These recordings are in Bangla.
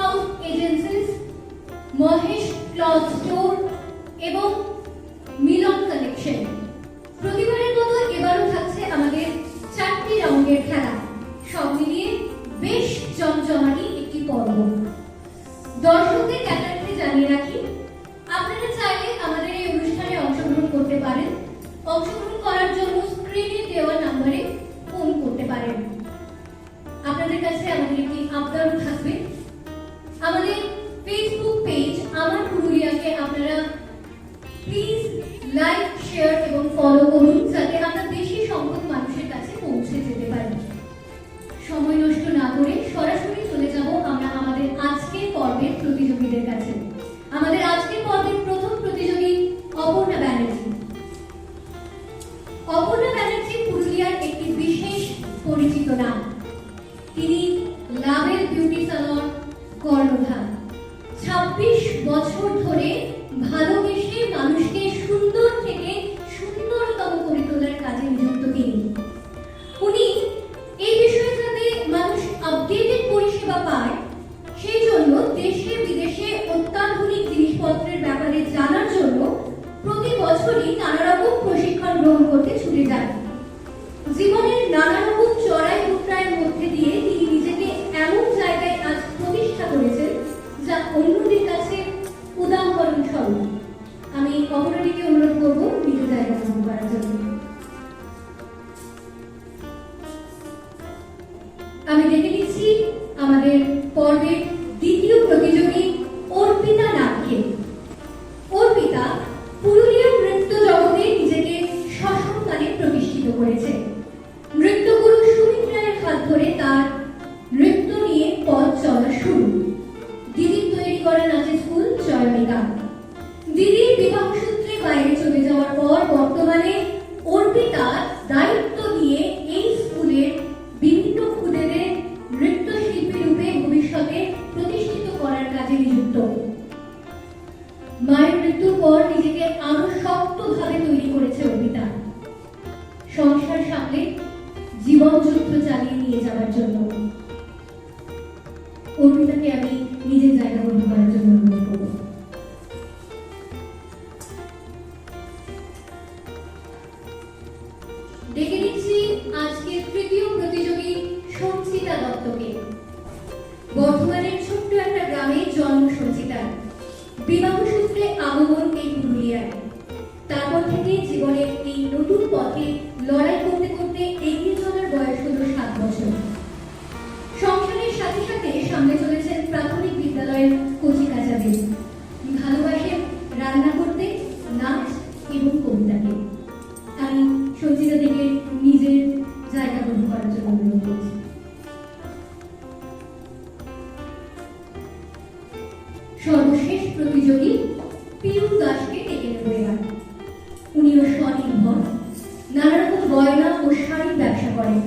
House agencies Mahesh cloth store এবং আমি দেখে নিচ্ছি আমাদের পর্বের অভিজ্ঞতাকে আমি নিজের জায়গা করতে পারব সর্বশেষ প্রতিযোগী পিউ দাসকে ডেকে নেবে উনিও স্বনির্ভর নানা রকম গয়না ও শাড়ি ব্যবসা করেন।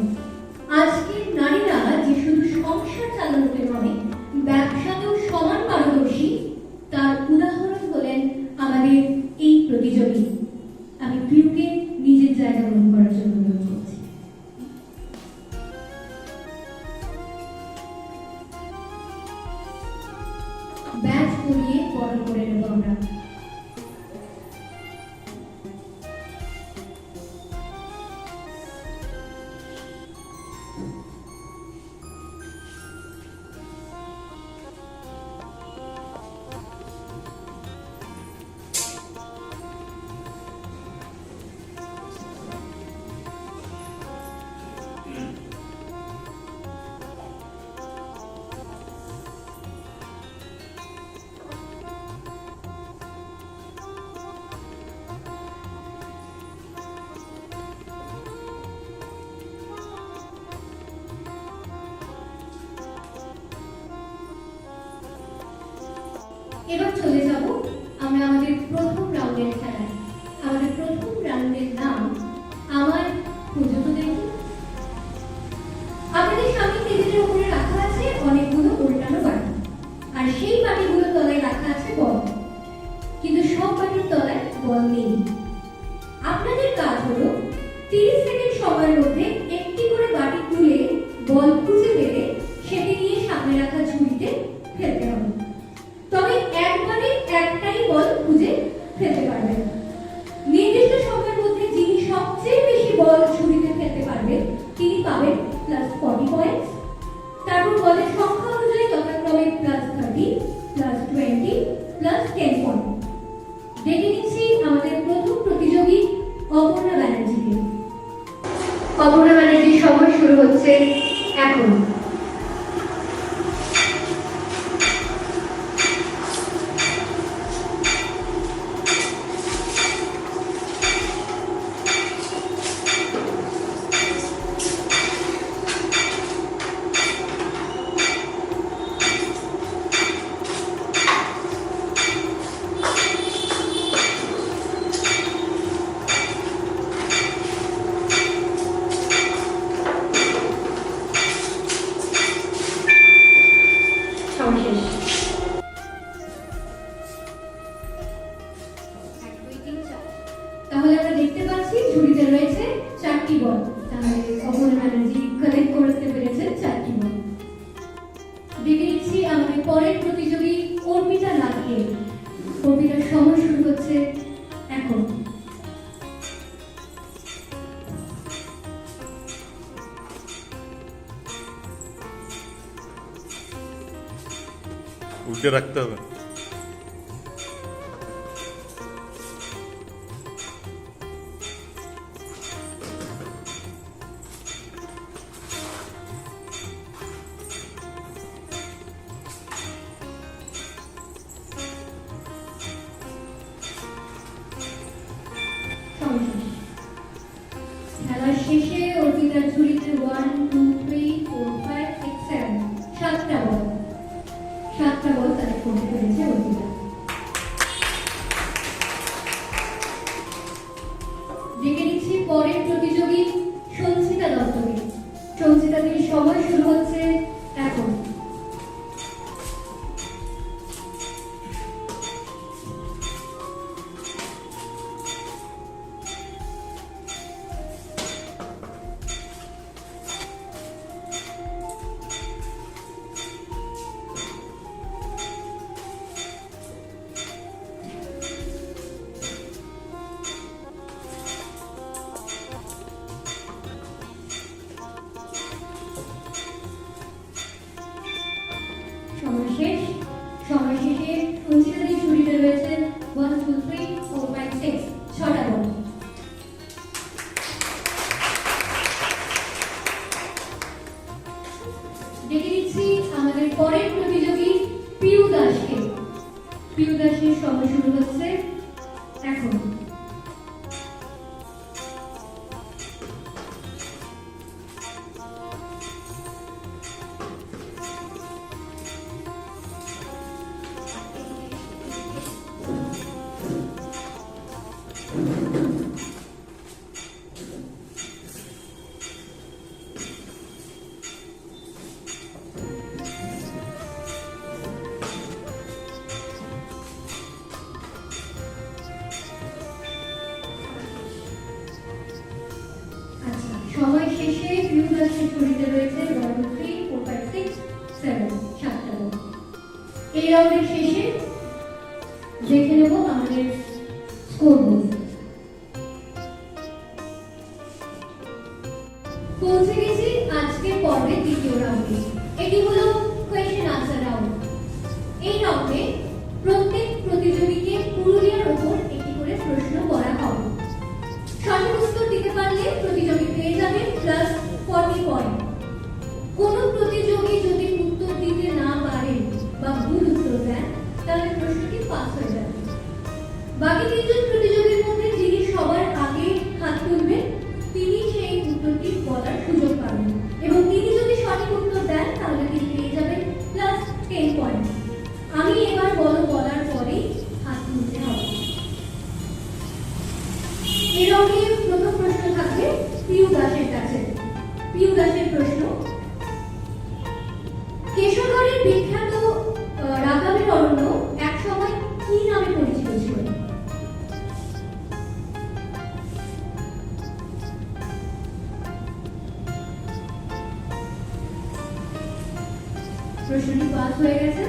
প্রশ্নটি পাস হয়ে গেছে।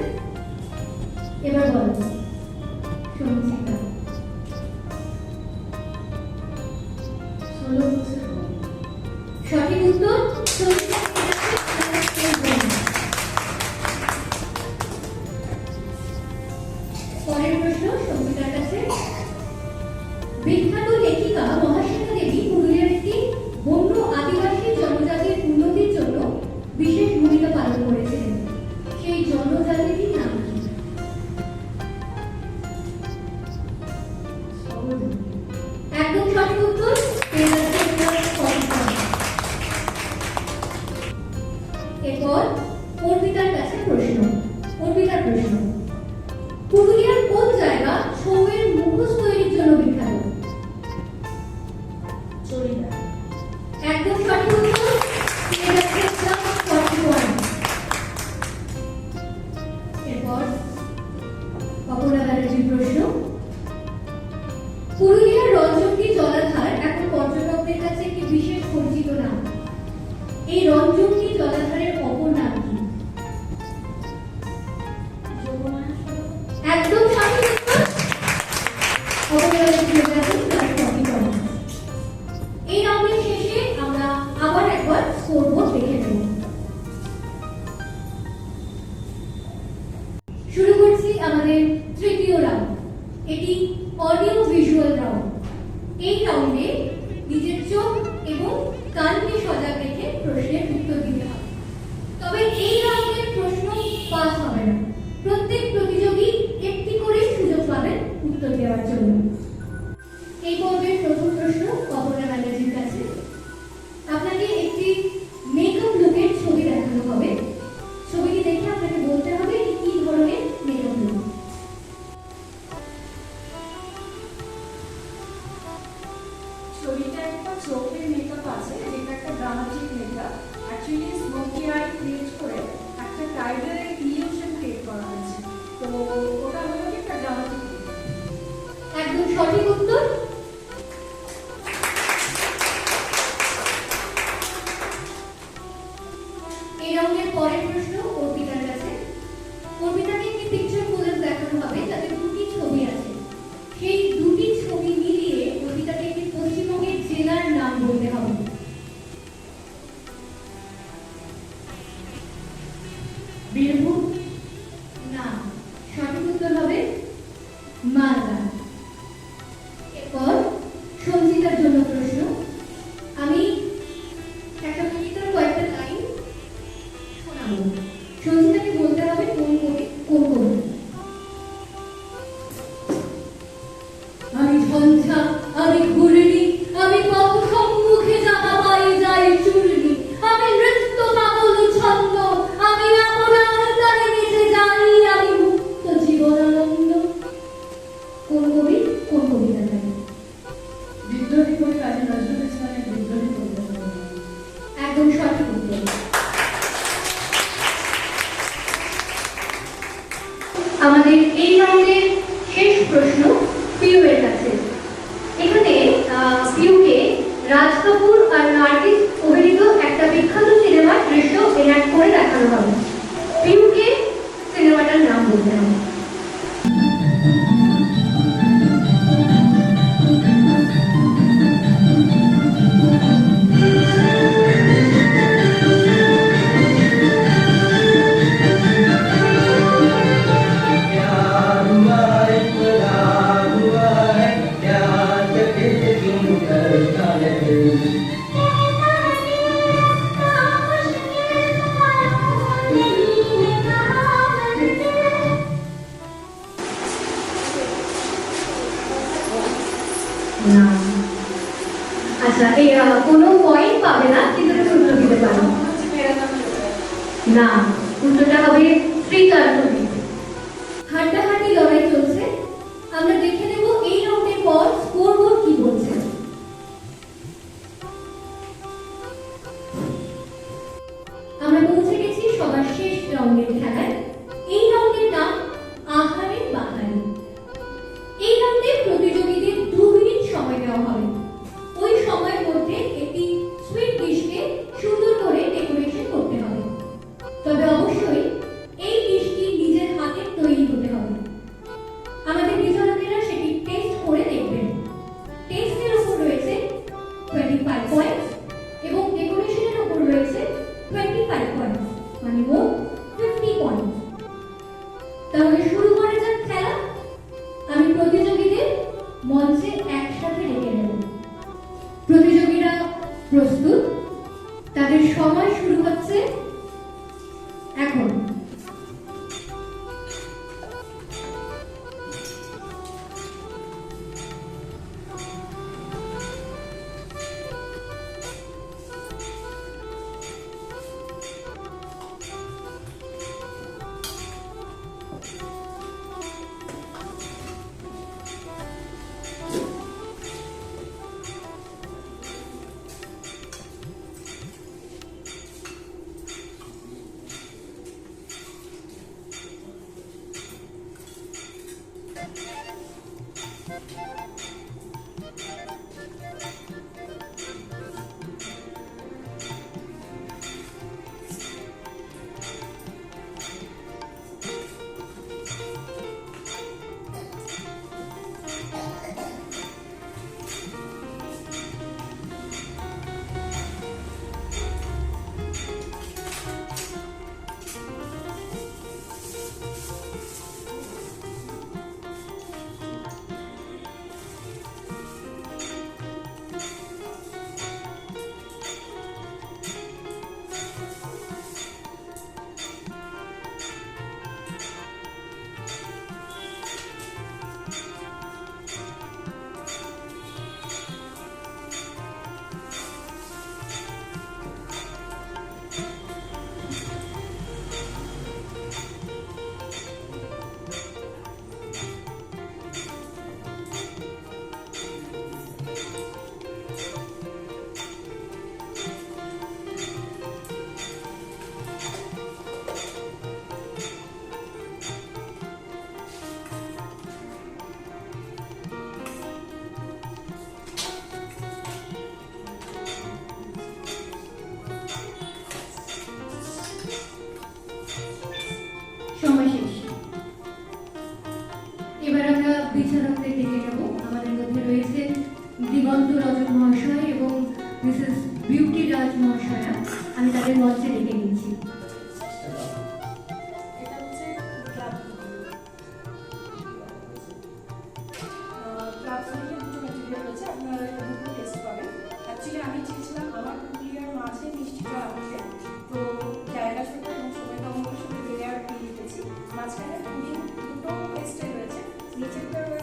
এবার বলো শুনছি। K for এসেছি আমাদের তৃতীয় রাউন্ড এটি অডিও ভিজুয়াল রাউন্ড এই রাউন্ডে নিজের চোখ এবং কানকে Thank you.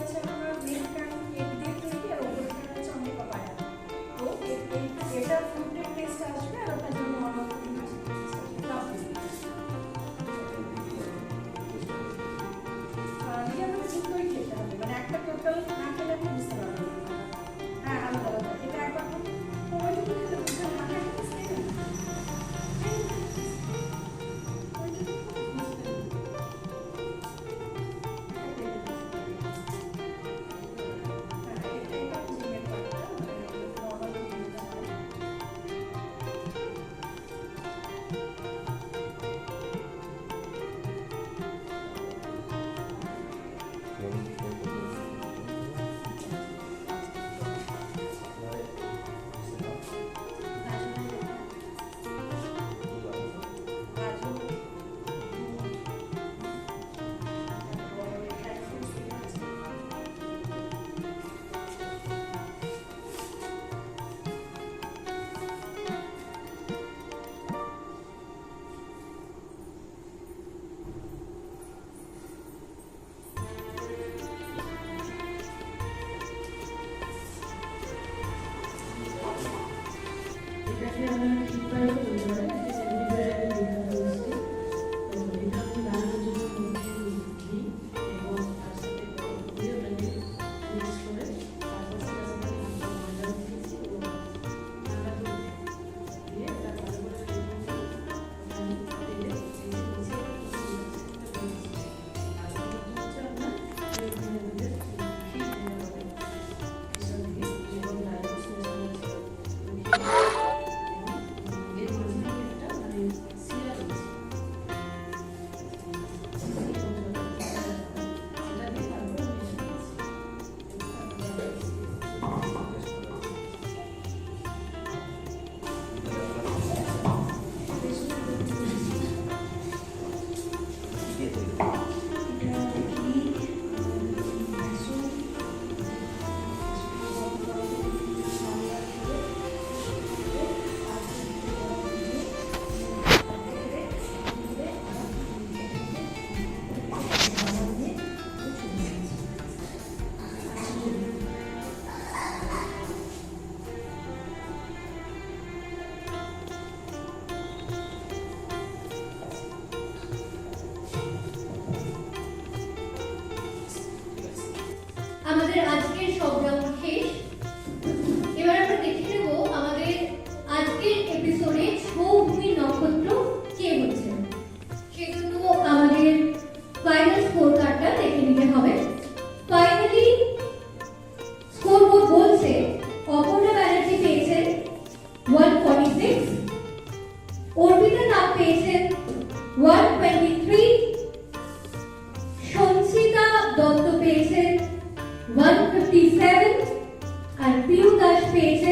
eight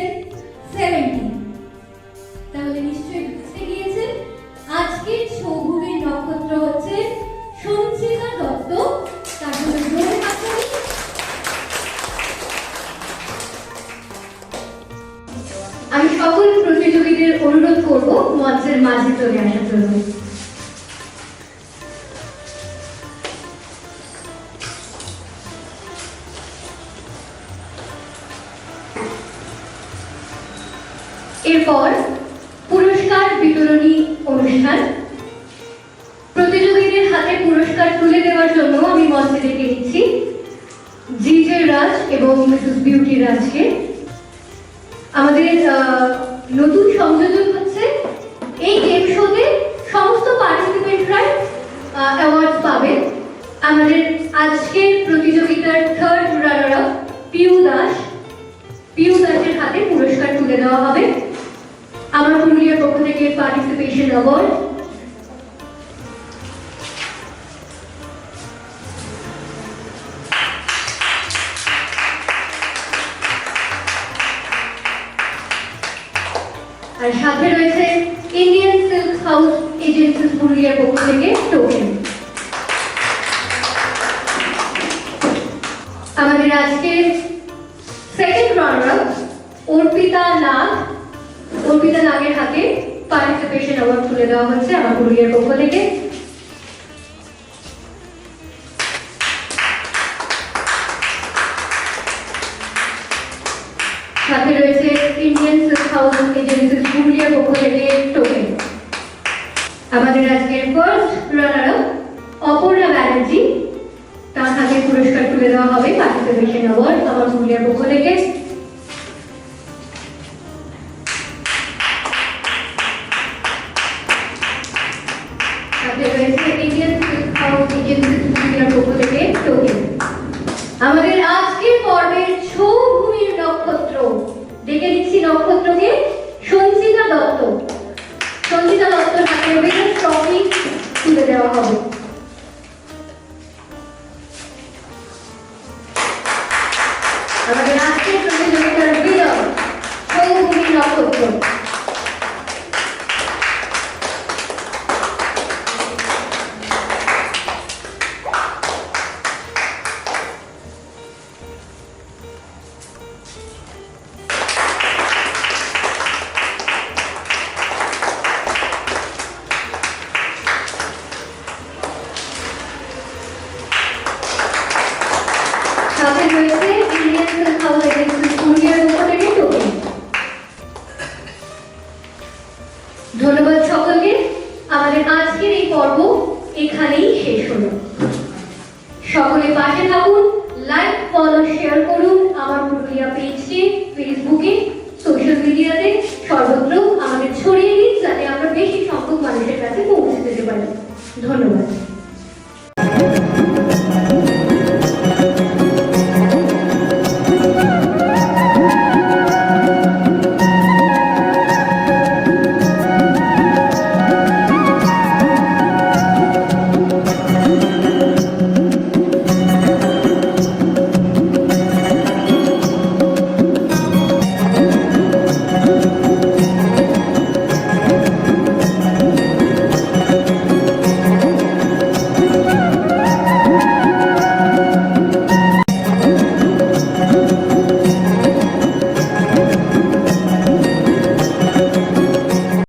But when asking something, you can a. সর্বত্র আমাদের ছড়িয়ে দিন যাতে আমরা বেশি সংখ্যক মানুষের কাছে পৌঁছে দিতে পারি। ধন্যবাদ।